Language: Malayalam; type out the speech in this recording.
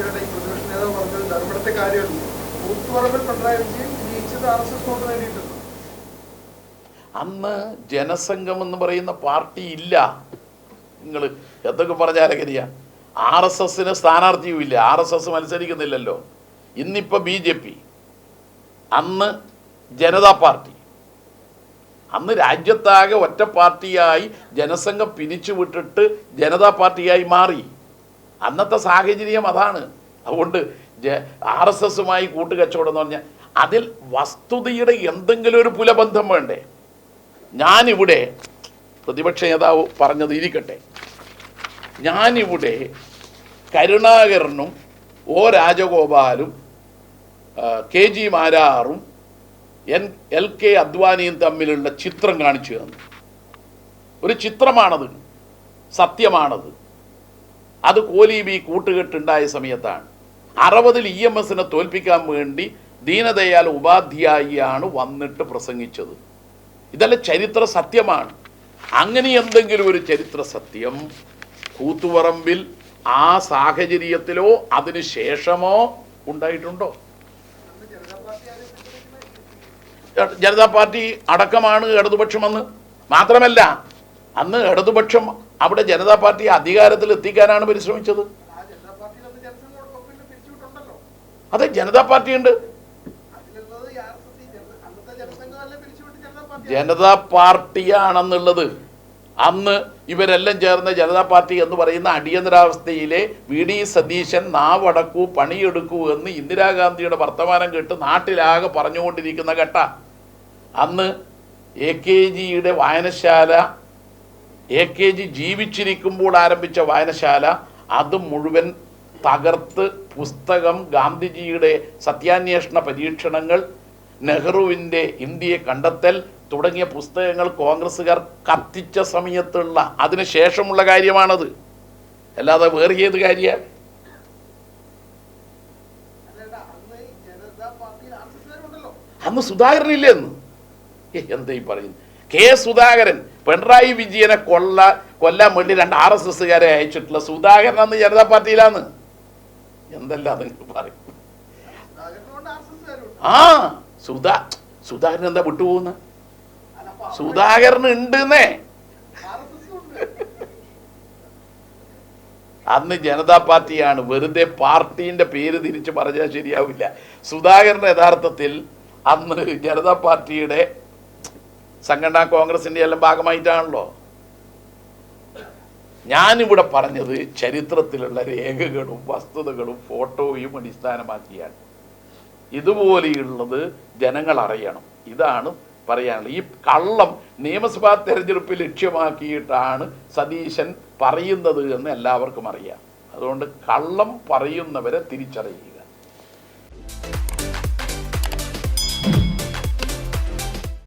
ഈ പ്രതിപക്ഷ നേതാവ് പറഞ്ഞത് ധർമ്മടത്തെ കാര്യമല്ല കൂത്തുപറമ്പിൽ പിണറായി വിജയൻ ജയിച്ചത് ആർ എസ് എസ് വോട്ട് നേടിയിട്ടുണ്ട്. അന്ന് ജനസംഘം എന്ന് പറയുന്ന പാർട്ടി ഇല്ല. നിങ്ങൾ എന്തൊക്കെ പറഞ്ഞാലെങ്ങനെയാ ആർ എസ് എസിന് സ്ഥാനാർത്ഥിയും ഇല്ല ആർ എസ് എസ് മത്സരിക്കുന്നില്ലല്ലോ. ഇന്നിപ്പോൾ ബി ജെ പി. അന്ന് ജനതാ പാർട്ടി. അന്ന് രാജ്യത്താകെ ഒറ്റ പാർട്ടിയായി ജനസംഘം പിരിച്ചുവിട്ടിട്ട് ജനതാ പാർട്ടിയായി മാറി. അന്നത്തെ സാഹചര്യം അതാണ്. അതുകൊണ്ട് ആർ എസ് എസുമായി കൂട്ടുകച്ചവടം എന്ന് പറഞ്ഞാൽ അതിൽ വസ്തുതയുടെ എന്തെങ്കിലും ഒരു പുലബന്ധം വേണ്ടേ? ഞാനിവിടെ പ്രതിപക്ഷ നേതാവ് പറഞ്ഞത് ഇരിക്കട്ടെ. ഞാനിവിടെ കരുണാകരനും ഒ രാജഗോപാലും കെ ജി മാരാറും എൻ എൽ കെ അദ്വാനിയും തമ്മിലുള്ള ചിത്രം കാണിച്ചു തന്നു. ഒരു ചിത്രമാണത്. സത്യമാണത്. അത് കോലീബി കൂട്ടുകെട്ടുണ്ടായ സമയത്താണ്. അറുപതിൽ ഇ എം എസിനെ തോൽപ്പിക്കാൻ വേണ്ടി ദീനദയാൽ ഉപാധ്യായിയാണ് വന്നിട്ട് പ്രസംഗിച്ചത്. ഇതെല്ലാം ചരിത്ര സത്യമാണ്. അങ്ങനെ എന്തെങ്കിലും ഒരു ചരിത്ര സത്യം കൂത്തുപറമ്പിൽ ആ സാഹചര്യത്തിലോ അതിന് ശേഷമോ ഉണ്ടായിട്ടുണ്ടോ? ജനതാ പാർട്ടി അടക്കമാണ് ഇടതുപക്ഷമെന്ന് മാത്രമല്ല അന്ന് ഇടതുപക്ഷം അവിടെ ജനതാ പാർട്ടി അധികാരത്തിൽ എത്തിക്കാനാണ് പരിശ്രമിച്ചത്. അതെ ജനതാ പാർട്ടി ഉണ്ട് ജനതാ പാർട്ടിയാണെന്നുള്ളത് അന്ന് ഇവരെല്ലാം ചേർന്ന ജനതാ പാർട്ടി എന്ന് പറയുന്ന അടിയന്തരാവസ്ഥയിലെ വി ഡി സതീശൻ നാവടക്കൂ പണിയെടുക്കൂ എന്ന് ഇന്ദിരാഗാന്ധിയുടെ വർത്തമാനം കേട്ട് നാട്ടിലാകെ പറഞ്ഞുകൊണ്ടിരിക്കുന്ന ഘട്ട. അന്ന് എ കെ ജിയുടെ വായനശാല എ കെ ജി ജീവിച്ചിരിക്കുമ്പോൾ ആരംഭിച്ച വായനശാല. അത് മുഴുവൻ തകർത്ത് പുസ്തകം ഗാന്ധിജിയുടെ സത്യാന്വേഷണ പരീക്ഷണങ്ങൾ നെഹ്റുവിന്റെ ഇന്ത്യയെ കണ്ടെത്തൽ തുടങ്ങിയ പുസ്തകങ്ങൾ കോൺഗ്രസ്സുകാർ കത്തിച്ച സമയത്തുള്ള അതിന് ശേഷമുള്ള കാര്യമാണത്. അല്ലാതെ വേറെ ഏത് കാര്യമാണ് അന്ന് സുധാകരൻ ഇല്ലെന്ന് എന്താ ഈ കെ സുധാകരൻ പിണറായി വിജയനെ കൊള്ള കൊല്ലാൻ വേണ്ടി രണ്ട് ആർ എസ് എസ്സുകാരെ അയച്ചിട്ടുള്ള സുധാകരൻ അന്ന് ജനതാ പാർട്ടിയിലാന്ന്. എന്തെല്ലാം നിങ്ങൾ പറയും. ആ സുധാ സുധാകരൻ എന്താ വിട്ടുപോകുന്ന? സുധാകരൻ ഉണ്ടെന്നേ. അന്ന് ജനതാ പാർട്ടിയാണ് വെറുതെ പാർട്ടീന്റെ പേര് തിരിച്ച് പറഞ്ഞാൽ ശരിയാവില്ല. സുധാകരൻ യഥാർത്ഥത്തിൽ അന്ന് ജനതാ പാർട്ടിയുടെ സംഘടനാ കോൺഗ്രസിന്റെ എല്ലാം ഭാഗമായിട്ടാണല്ലോ. ഞാനിവിടെ പറഞ്ഞത് ചരിത്രത്തിലുള്ള രേഖകളും വസ്തുതകളും ഫോട്ടോയും അടിസ്ഥാനമാക്കിയാണ്. ഇതുപോലെയുള്ളത് ജനങ്ങൾ അറിയണം. ഇതാണ് പറയാനുള്ളത്. ഈ കള്ളം നിയമസഭാ തെരഞ്ഞെടുപ്പ് ലക്ഷ്യമാക്കിയിട്ടാണ് സതീശൻ പറയുന്നത് എന്ന് എല്ലാവർക്കും അറിയാം. അതുകൊണ്ട് കള്ളം പറയുന്നവരെ തിരിച്ചറിയുക.